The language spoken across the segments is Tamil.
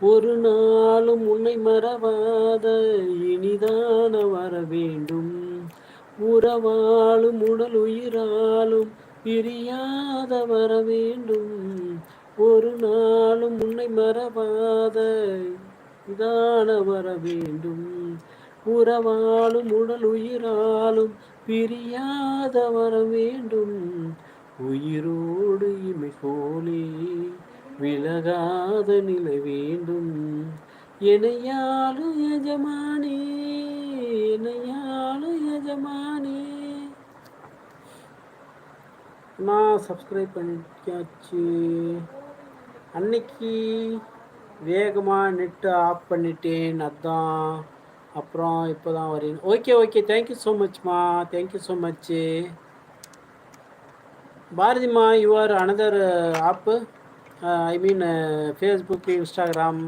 ஒரு நாளும் உன்னை மறவாத இனிதான வர வேண்டும் உறவாலும் உடல் உயிராலும் பிரியாத வர வேண்டும் ஒரு நாளும் உன்னை மறவாத இதான வர வேண்டும் உறவாலும் உடல் உயிராலும் பிரியாத வர வேண்டும் விலகாத நிலை வேண்டும். எனையாளு எஜமானே எனையாளு எஜமானே. நான் சப்ஸ்கிரைப் பண்ணியாச்சு. அன்னைக்கு வேகமாக நெட்டு ஆஃப் பண்ணிட்டேன் அதான். அப்புறம் இப்போ தான் வரேன் okay okay thank you so மச்மா thank you so much பாரதிமா you are another app I mean Facebook Instagram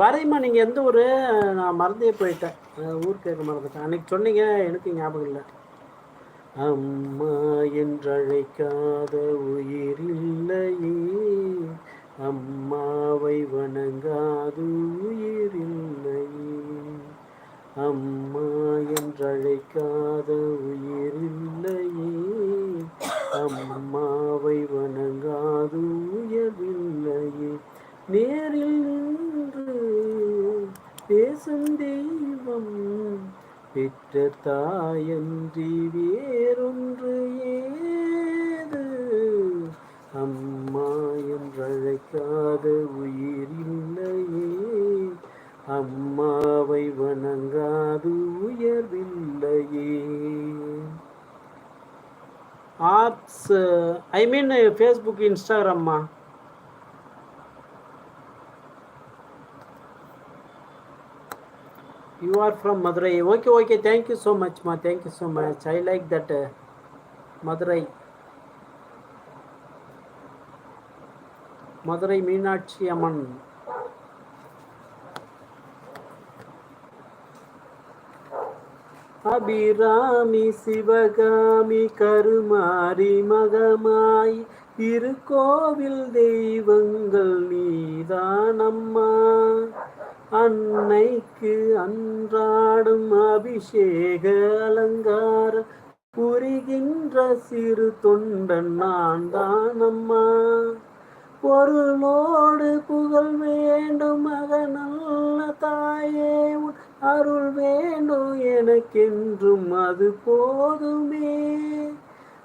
பாரதிமா நீங்கள் எந்த ஊர்? நான் மறந்தே போயிட்டேன். ஊர் கேட்க மறந்துட்டேன் அன்னைக்கு சொன்னீங்க எனக்கு ஞாபகம் இல்லை. அம்மா என்றழைக்காத உயிரில்லையே அம்மாவை வணங்காது உயிரில்லையே அம்மா என்றழைக்காத உயிரில்லையே அம்மாவை வணங்காது உயர்வில்லையே நேரில் பேசும் தெய்வம் பெற்ற தாயன்றி வேறொன்று ஏது? அம்மா என்றழைக்காத உயிர் இல்லையே அம்மாவை வணங்காது உயர்வில்லையே ஆப்ஸ் ஐ மீன் ஃபேஸ்புக் இன்ஸ்டாகிராம்மா You are from Madurai. Okay, okay. Thank you so much, ma. Thank you so much. I like that uh, Madurai. Madurai Meenakshi Amman. Abirami Sivakami Karumari மகமாய் திருக்கோவில் தெய்வங்கள் நீதானம்மா அன்னைக்கு அன்றாடும் அபிஷேக அலங்கார புரிகின்ற சிறு தொண்டன் நான் தானம்மா பொருளோடு புகழ் வேண்டும் மகனல்ல தாயே. அருள் வேண்டும் எனக்கென்றும் அது போதுமே.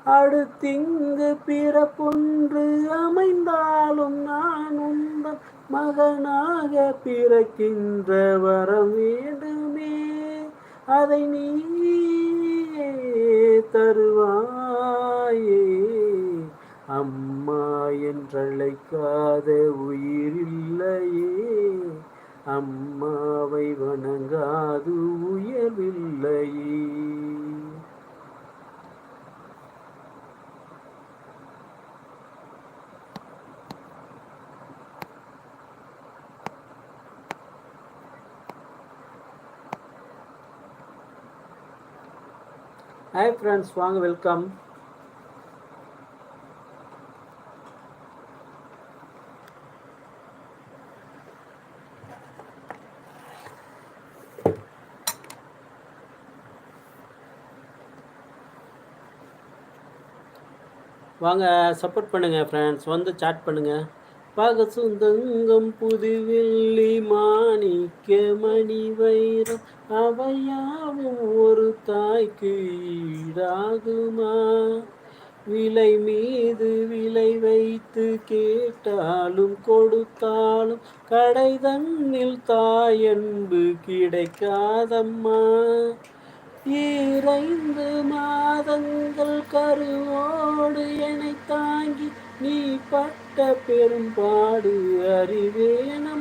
அடுத்திங்கு பிறப்பொன்று அமைந்தாலும் நான் உந்தன் மகனாக பிறக்கின்ற வரம் வேண்டுமே. அதை நீ தருவாயே. அம்மா என்றழைக்காத உயிரில்லையே அம்மாவை வணங்காது உயர்வில்லையே. ஹாய் ஃப்ரெண்ட்ஸ் வாங்க வெல்கம் வாங்க சப்போர்ட் பண்ணுங்கள் ஃப்ரெண்ட்ஸ் வந்து சாட் பண்ணுங்கள் பகசுந்தங்கம் புதுவெள்ளி மாணிக்க மணி வைரம். அவையாவும் ஒரு தாய்க்கு ஈடாகுமா? விலை மீது விலை வைத்து கேட்டாலும் கொடுத்தாலும் கடை தன்னில் தாயன்பு கிடைக்காதம்மா. ஈரைந்து மாதங்கள் கருவோடு என தாங்கி நீ பட்ட பெரும்பாடு அறிவேனம்மா